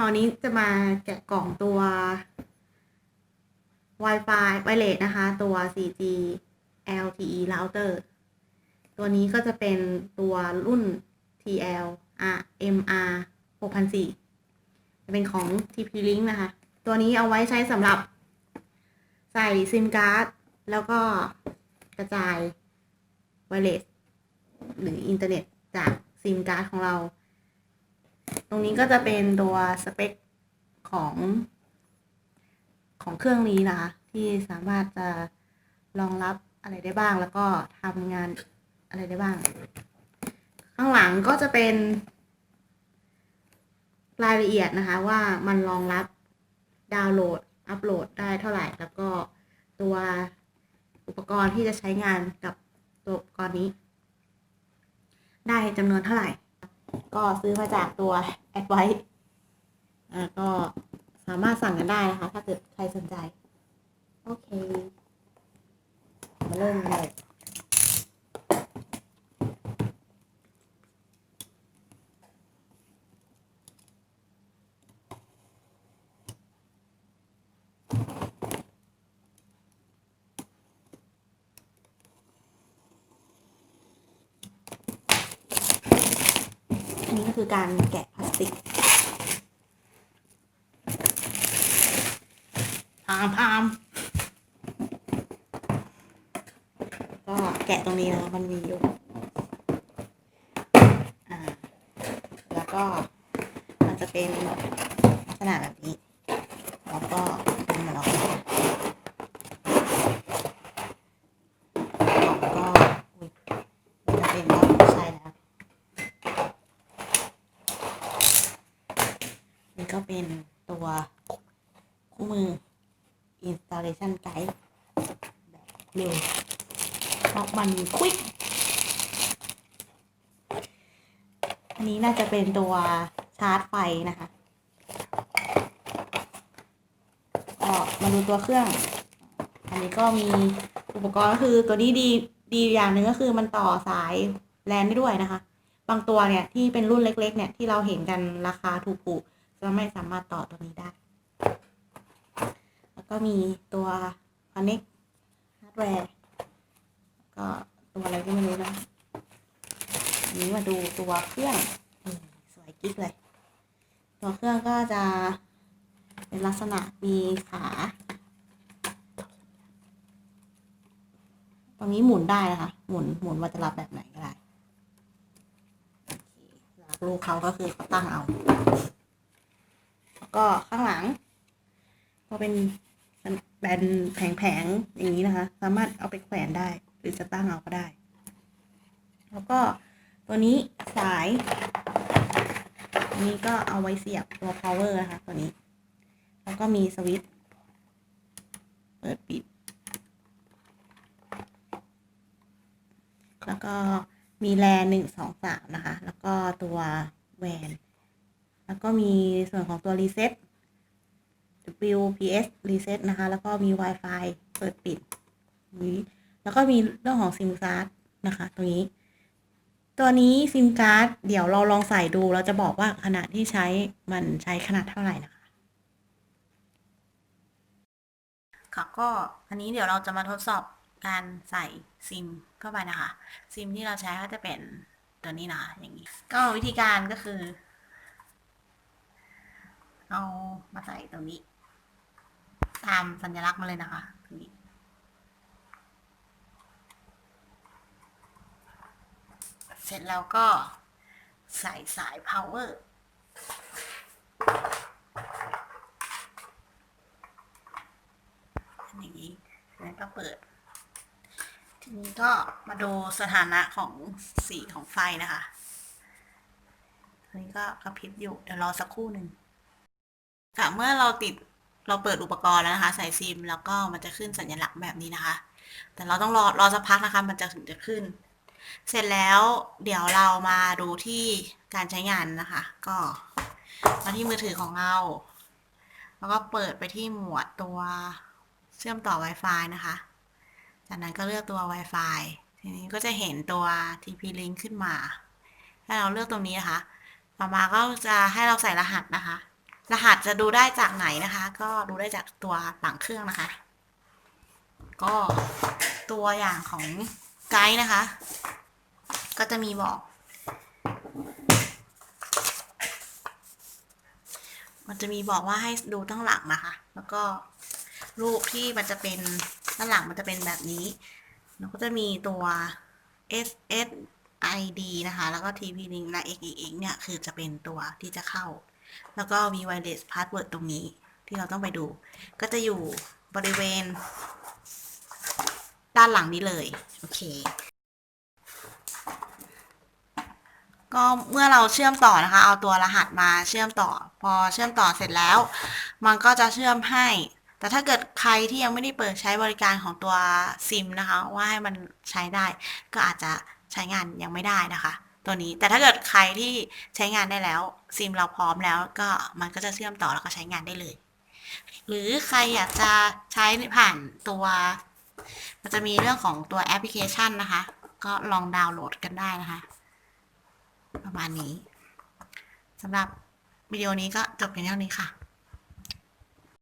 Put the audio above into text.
คราวนี้จะมาแกะกล่องตัว Wi-Fi Wireless นะคะ ตัว 4G LTE router ตัวนี้ก็จะเป็นตัวรุ่น TL MR 6004จะเป็นของ TP Link นะคะ ตัวนี้เอาไว้ใช้สำหรับใส่ซิมการ์ด แล้วก็กระจายไวเลสหรืออินเทอร์เน็ตจากซิมการ์ดของเรา ตรงนี้ก็จะเป็นตัวสเปคของของเครื่องนี้นะคะ ที่สามารถจะรองรับอะไรได้บ้าง แล้วก็ทำงานอะไรได้บ้าง ข้างหลังก็จะเป็นรายละเอียดนะคะว่ามันรองรับดาวน์โหลด อัปโหลดได้เท่าไหร่ แล้วก็ตัวอุปกรณ์ที่จะใช้งานกับตัวอุปกรณ์นี้ ได้จำนวนเท่าไหร่ ก็ซื้อมาจากตัวแอดไว้ก็สามารถสั่งกันได้นะคะ ถ้าเกิดใครสนใจ โอเค มาเริ่มเลย นนี้ก็คือการแกะพลาสติกพามพามก็แกะตรงนี้นะมันมีอยู่อ่าแล้วก็มันจะเป็นลักษณะแบบนี้ แล้วก็ดึงมันออกมาก็อุ๊ยมันจะเป็นแล้วใช่แล้ว นี่ก็เป็นตัวคู่มือ installation guide แบบเร็วเพราะมันควิกอันนี้น่าจะเป็นตัวชาร์จไฟนะคะก็มาดูตัวเครื่อง อันนี้ก็มีอุปกรณ์ก็คือตัวนี้ดีดีอย่างหนึ่งก็คือมันต่อสายแลนได้ด้วยนะคะ บางตัวเนี่ยที่เป็นรุ่นเล็ก ๆ เนี่ยที่เราเห็นกันราคาถูกๆ จะไม่สามารถต่อตัวนี้ได้ แล้วก็มีตัว connect hardware ก็ตัวอะไรก็ไม่รู้นะอันนี้มาดูตัวเครื่องสวยกิ๊กเลย ตัวเครื่องก็จะเป็นลักษณะมีขา ตรงนี้หมุนได้นะคะ หมุนหมุนว่าจะรับแบบไหนก็ได้ลูกเขาก็คือเขาตั้งเอา แล้วก็ข้างหลัง ก็เป็นแบนแผงๆอย่างนี้นะคะ สามารถเอาไปแขวนได้ หรือจะตั้งเอาก็ได้ แล้วก็ตัวนี้สายอันนี้ก็เอาไว้เสียบตัว power นะคะ ตัวนี้ แล้วก็มีสวิตช์เปิดปิด แล้วก็มีแลนหนึ่งสองสามนะคะ แล้วก็ตัวแวน แล้วก็มีส่วนของตัวรีเซ็ต WPS reset นะคะ แล้วก็มี Wi-Fi เปิดปิดนี้แล้วก็มีเรื่องของซิมการ์ดนะคะ ตรงนี้ ตัวนี้ซิมการ์ดเดี๋ยวเราลองใส่ดู เราจะบอกว่าขนาดที่ใช้มันใช้ขนาดเท่าไหร่นะคะ ค่ะก็อันนี้เดี๋ยวเราจะมาทดสอบการใส่ซิมเข้าไปนะคะ ซิมที่เราใช้ก็จะเป็นตัวนี้นะอย่างนี้ ก็วิธีการก็คือ เอามาใส่ตรงนี้ ตามสัญลักษณ์มาเลยนะคะตรงนี้เสร็จแล้วก็ใส่สาย power อย่างนี้แล้วก็เปิด ทีนี้ก็มาดูสถานะของสีของไฟนะคะอันนี้ก็กระพริบอยู่ เดี๋ยวรอสักครู่หนึ่ง ค่ะเมื่อเราติดเราเปิดอุปกรณ์แล้วนะคะ ใส่ซิม แล้วก็มันจะขึ้นสัญลักษณ์แบบนี้นะคะ แต่เราต้องรอรอสักพักนะคะ มันจะถึงจะขึ้น เสร็จแล้วเดี๋ยวเรามาดูที่การใช้งานนะคะ ก็มาที่มือถือของเรา แล้วก็เปิดไปที่หมวดตัวเชื่อมต่อ Wi-Fi นะคะ จากนั้นก็เลือกตัว Wi-Fi ทีนี้ก็จะเห็นตัว TP Link ขึ้นมาถ้าเราเลือกตรงนี้นะคะ ต่อมาก็จะให้เราใส่รหัสนะคะ รหัสจะดูได้จากไหนนะคะ ก็ดูได้จากตัวหลังเครื่องนะคะ ก็ตัวอย่างของไกด์นะคะ ก็จะมีบอก มันจะมีบอกว่าให้ดูตั้งหลังนะคะ แล้วก็รูปที่มันจะเป็นด้านหลังมันจะเป็นแบบนี้ แล้วก็จะมีตัว S S I D นะคะ แล้วก็ TP link และ X X X เนี่ย คือจะเป็นตัวที่จะเข้า แล้วก็มี wireless password ตรงนี้ที่เราต้องไปดู ก็จะอยู่บริเวณ ด้านหลังนี้เลย โอเค ก็เมื่อเราเชื่อมต่อนะคะ เอาตัวรหัสมาเชื่อมต่อ พอเชื่อมต่อเสร็จแล้ว มันก็จะเชื่อมให้ แต่ถ้าเกิดใครที่ยังไม่ได้เปิดใช้บริการของตัวซิมนะคะ ว่าให้มันใช้ได้ ก็อาจจะใช้งานยังไม่ได้นะคะ ตัวนี้ แต่ถ้าเกิดใครที่ใช้งานได้แล้ว ซิมเราพร้อมแล้วก็มันก็จะเชื่อมต่อแล้วก็ใช้งานได้เลย หรือใครอยากจะใช้ผ่านตัว มันจะมีเรื่องของตัวแอปพลิเคชันนะคะ ก็ลองดาวน์โหลดกันได้นะคะ ประมาณนี้สำหรับวิดีโอนี้ก็จบเพียงเท่านี้ค่ะ